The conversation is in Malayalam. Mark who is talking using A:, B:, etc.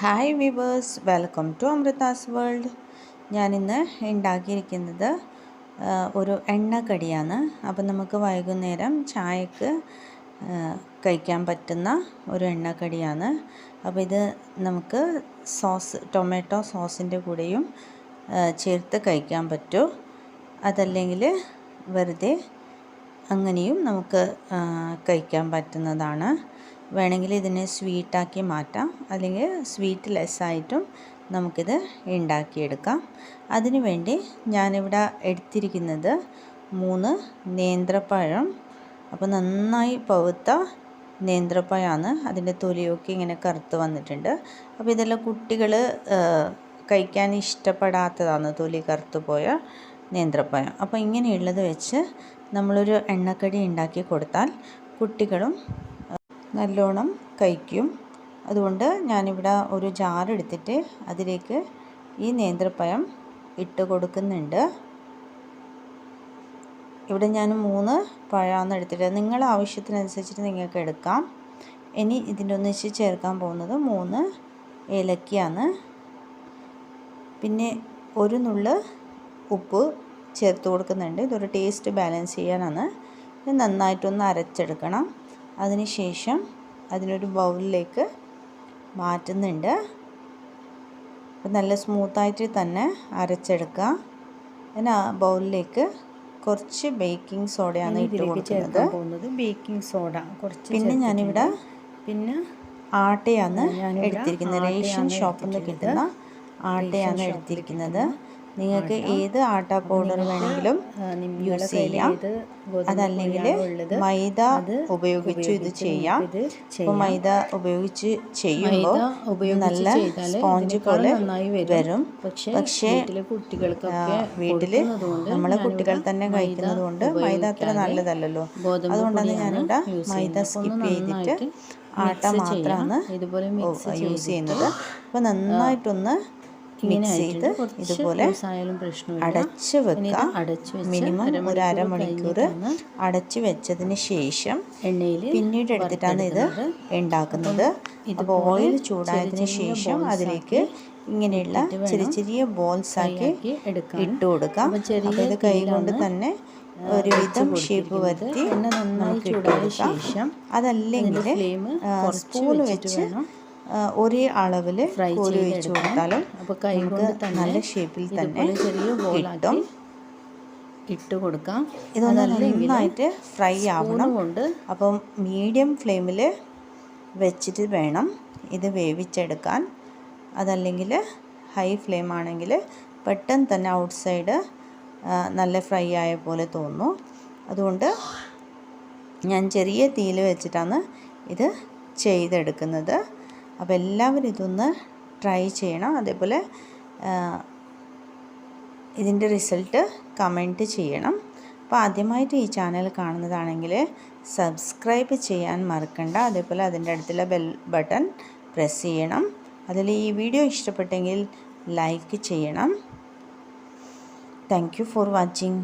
A: Hi viewers welcome to Amrutha's world ഞാനിന്ന് ഉണ്ടാക്കിയിരിക്കുന്നത് ഒരു എണ്ണക്കടിയാണ്. അപ്പം നമുക്ക് വൈകുന്നേരം ചായക്ക് കഴിക്കാൻ പറ്റുന്ന ഒരു എണ്ണക്കടിയാണ്. അപ്പോൾ ഇത് നമുക്ക് സോസ് ടൊമാറ്റോ സോസിന്റെ കൂടെയും ചേർത്ത് കഴിക്കാൻ പറ്റും. അതല്ലെങ്കിൽ വെറുതെ അങ്ങനെയും നമുക്ക് കഴിക്കാൻ പറ്റുന്നതാണ്. വേണമെങ്കിൽ ഇതിനെ സ്വീറ്റാക്കി മാറ്റാം. അല്ലെങ്കിൽ സ്വീറ്റ് ലെസ്സായിട്ടും നമുക്കിത് ഉണ്ടാക്കിയെടുക്കാം അതിനു വേണ്ടി ഞാനിവിടെ എടുത്തിരിക്കുന്നത് മൂന്ന് നേന്ത്രപ്പഴം. അപ്പോൾ നന്നായി പഴുത്ത നേന്ത്രപ്പഴമാണ് അതിന്റെ തൊലിയൊക്കെ ഇങ്ങനെ കറുത്ത് വന്നിട്ടുണ്ട്. അപ്പോൾ ഇതെല്ലാം കുട്ടികൾ കഴിക്കാൻ ഇഷ്ടപ്പെടാത്തതാണ് തൊലി കറുത്ത് പോയ നേന്ത്രപ്പഴം. അപ്പോൾ ഇങ്ങനെയുള്ളത് വെച്ച് നമ്മളൊരു എണ്ണക്കടി ഉണ്ടാക്കി കൊടുത്താൽ കുട്ടികളും നല്ലോണം കഴിക്കും. അതുകൊണ്ട് ഞാനിവിടെ ഒരു ജാറെടുത്തിട്ട് അതിലേക്ക് ഈ നേന്ത്രപ്പഴം ഇട്ട് കൊടുക്കുന്നുണ്ട്. ഇവിടെ ഞാൻ മൂന്ന് പഴമാണ് എടുത്തിട്ട് നിങ്ങളുടെ ആവശ്യത്തിനനുസരിച്ചിട്ട് നിങ്ങൾക്ക് എടുക്കാം. ഇനി ഇതിന്റെ ഒന്നിച്ച് ചേർക്കാൻ പോകുന്നത് മൂന്ന് ഏലക്കയാണ്. പിന്നെ ഒരു നുള്ള് ഉപ്പ് ചേർത്ത് കൊടുക്കുന്നുണ്ട്. ഇതൊരു ടേസ്റ്റ് ബാലൻസ് ചെയ്യാനാണ്. ഇത് നന്നായിട്ടൊന്ന് അരച്ചെടുക്കണം. അതിനുശേഷം അതിനൊരു ബൗളിലേക്ക് മാറ്റുന്നുണ്ട്. അപ്പം നല്ല സ്മൂത്തായിട്ട് തന്നെ അരച്ചെടുക്കുക. ഞാൻ ആ ബൗളിലേക്ക് കുറച്ച് ബേക്കിംഗ് സോഡയാണ് ഇട്ട് കൊടുക്കുന്നത്.
B: പോകുന്നത് ബേക്കിംഗ് സോഡ. കുറച്ച്
A: പിന്നെ ഞാനിവിടെ
B: പിന്നെ
A: ആട്ടയാണ് എടുത്തിരിക്കുന്നത്. റേഷൻ ഷോപ്പിൽ നിന്ന് കിട്ടുന്ന ആട്ടയാണ് എടുത്തിരിക്കുന്നത്. നിങ്ങൾക്ക് ഏത് ആട്ട പൗഡർ വേണമെങ്കിലും യൂസ് ചെയ്യാം. അതല്ലെങ്കിൽ മൈദ ഉപയോഗിച്ച് ഇത് ചെയ്യാം. അപ്പോൾ മൈദ ഉപയോഗിച്ച് ചെയ്യുമ്പോൾ നല്ല സ്പോഞ്ച് പോലെ വരും. പക്ഷേ വീട്ടിൽ നമ്മളെ കുട്ടികൾ തന്നെ കഴിക്കുന്നത് കൊണ്ട് മൈദ അത്ര നല്ലതല്ലല്ലോ. അതുകൊണ്ടാണ് ഞാനിവിടെ മൈദ സ്കിപ്പ് ചെയ്തിട്ട് ആട്ട മാത്രമാണ്
B: ഇതുപോലെ
A: യൂസ് ചെയ്യുന്നത്. അപ്പോൾ നന്നായിട്ടൊന്ന് മിക്സ് ചെയ്ത് ഇതുപോലെ അടച്ച് വെക്കുക മിനിമം ഒരു അരമണിക്കൂർ അടച്ച് വെച്ചതിന് ശേഷം
B: എണ്ണയിൽ
A: പിന്നീട് എടുത്തിട്ടാണ് ഇത് ഉണ്ടാക്കുന്നത്. അപ്പോൾ ഓയിൽ ചൂടായതിന് ശേഷം അതിലേക്ക് ഇങ്ങനെയുള്ള ചെറിയ ചെറിയ ബോൾസ് ആക്കി ഇട്ട് കൊടുക്കാം. അപ്പോൾ ഇത് കൈ കൊണ്ട് തന്നെ ഒരുവിധം ഷേപ്പ് വരുത്തി നമുക്ക് ഇട്ട് കൊടുക്കാം. അതല്ലെങ്കിൽ സ്പൂൺ വെച്ച് ഒരേ അളവിൽ കോരി ഒഴിച്ചു കൊടുത്താലും
B: അപ്പോൾ കൈ
A: നല്ല ഷേപ്പിൽ തന്നെ
B: ചെറിയ
A: കിട്ടും.
B: ഇട്ട് കൊടുക്കാം.
A: ഇതൊന്ന് നന്നായിട്ട് ഫ്രൈ ആവണം.
B: കൊണ്ട്
A: അപ്പം മീഡിയം ഫ്ലെയിമിൽ വെച്ചിട്ട് വേണം ഇത് വേവിച്ചെടുക്കാൻ. അതല്ലെങ്കിൽ ഹൈ ഫ്ലെയിം ആണെങ്കിൽ പെട്ടെന്ന് തന്നെ ഔട്ട് സൈഡ് നല്ല ഫ്രൈ ആയ പോലെ തോന്നുന്നു അതുകൊണ്ട് ഞാൻ ചെറിയ തീയിൽ വെച്ചിട്ടാണ് ഇത് ചെയ്തെടുക്കുന്നത്. അപ്പോൾ എല്ലാവരും ഇതൊന്ന് ട്രൈ ചെയ്യണം. അതേപോലെ ഇതിന്റെ റിസൾട്ട് കമന്റ് ചെയ്യണം. അപ്പോൾ ആദ്യമായിട്ട് ഈ ചാനൽ കാണുന്നതാണെങ്കിൽ സബ്സ്ക്രൈബ് ചെയ്യാൻ മറക്കണ്ട. അതേപോലെ അതിന്റെ അടുത്തുള്ള ബെൽ ബട്ടൺ പ്രസ് ചെയ്യണം. അതിൽ ഈ വീഡിയോ ഇഷ്ടപ്പെട്ടെങ്കിൽ ലൈക്ക് ചെയ്യണം. Thank for watching.